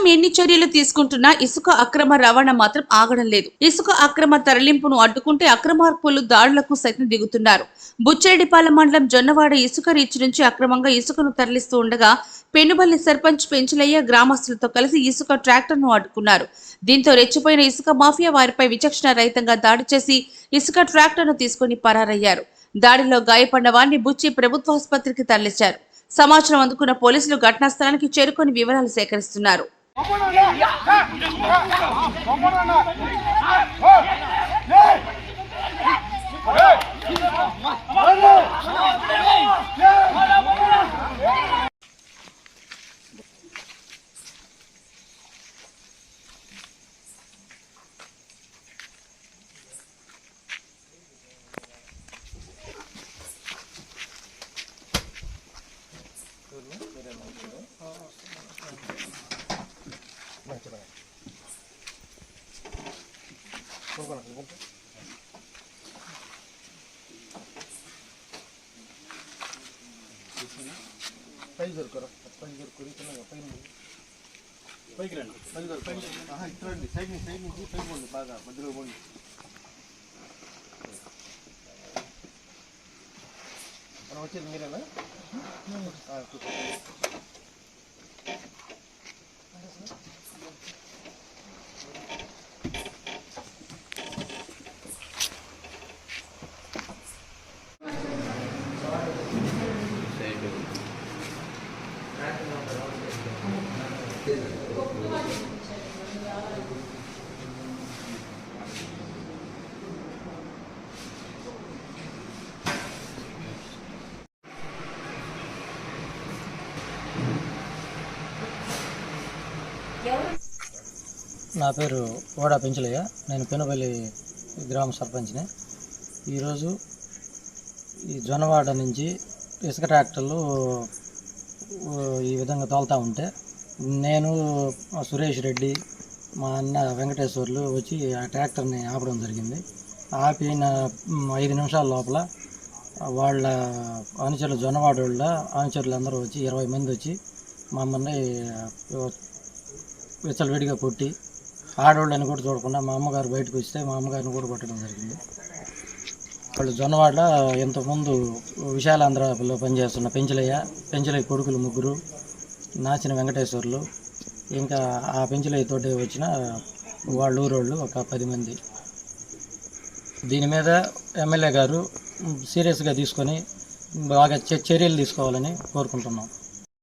ప్రభుత్వం ఎన్ని చర్యలు తీసుకుంటున్నా ఇసుక అక్రమ రవాణా మాత్రం ఆగడం లేదు. ఇసుక అక్రమ తరలింపును అడ్డుకుంటే అక్రమార్పులు దాడులకు సైతం దిగుతున్నారు. బుచ్చిరెడ్డిపాలెం మండలం జొన్నవాడ ఇసుక రీచ్ నుంచి అక్రమంగా ఇసుకను తరలిస్తూ ఉండగా పెనుబల్లి సర్పంచ్ పెంచులయ్య గ్రామస్తులతో కలిసి ఇసుక ట్రాక్టర్ను అడ్డుకున్నారు. దీంతో రెచ్చిపోయిన ఇసుక మాఫియా వారిపై విచక్షణ రహితంగా దాడి చేసి ఇసుక ట్రాక్టర్ను తీసుకుని పరారయ్యారు. దాడిలో గాయపడిన వారిని బుచ్చి ప్రభుత్వాసుపత్రికి తరలించారు. సమాచారం అందుకున్న పోలీసులు ఘటనా స్థలానికి చేరుకొని వివరాలు సేకరిస్తున్నారు. அம்மா పైకి దొరకరు పైకి దొరకరు చిన్నగా పైన పైకి రండి పైకి దొరకరు ఆహా, ఇటు రండి సైడ్ నుంచి సైడ్ నుంచి పైకి పోండి బాగా మధ్యలో పోండి మనం వచ్చేది మీరేనా నా పేరు ఓడా పెంచలయ్య. నేను పెనుపల్లి గ్రామ సర్పంచ్ని. ఈరోజు ఈ జొన్నవాడ నుంచి ఇసుక ట్రాక్టర్లు ఈ విధంగా తోలుతూ ఉంటే నేను సురేష్ రెడ్డి మా అన్న వెంకటేశ్వర్లు వచ్చి ఆ ట్రాక్టర్ని ఆపడం జరిగింది. ఆపిన ఐదు నిమిషాల లోపల వాళ్ళ అనుచరులు జొన్నవాడోళ్ళ అనుచరులు అందరూ వచ్చి ఇరవై మంది వచ్చి మమ్మల్ని విచ్చలవిడిగా కొట్టి ఆడవాళ్ళని కూడా చూడకుండా మా అమ్మగారు బయటకు వస్తే మా అమ్మగారిని కూడా కొట్టడం జరిగింది. వాళ్ళు జొన్నవాడ ఇంతకుముందు విశాలాంధ్రలో పనిచేస్తున్న పెంచలయ్య పెంచలయ్య కొడుకులు ముగ్గురు నాచిన వెంకటేశ్వర్లు ఇంకా ఆ పెంచలయ్య తోటే వచ్చిన వాళ్ళ ఊరోళ్ళు ఒక పది మంది. దీని మీద ఎమ్మెల్యే గారు సీరియస్గా తీసుకొని బాగా చర్యలు తీసుకోవాలని కోరుకుంటున్నాం.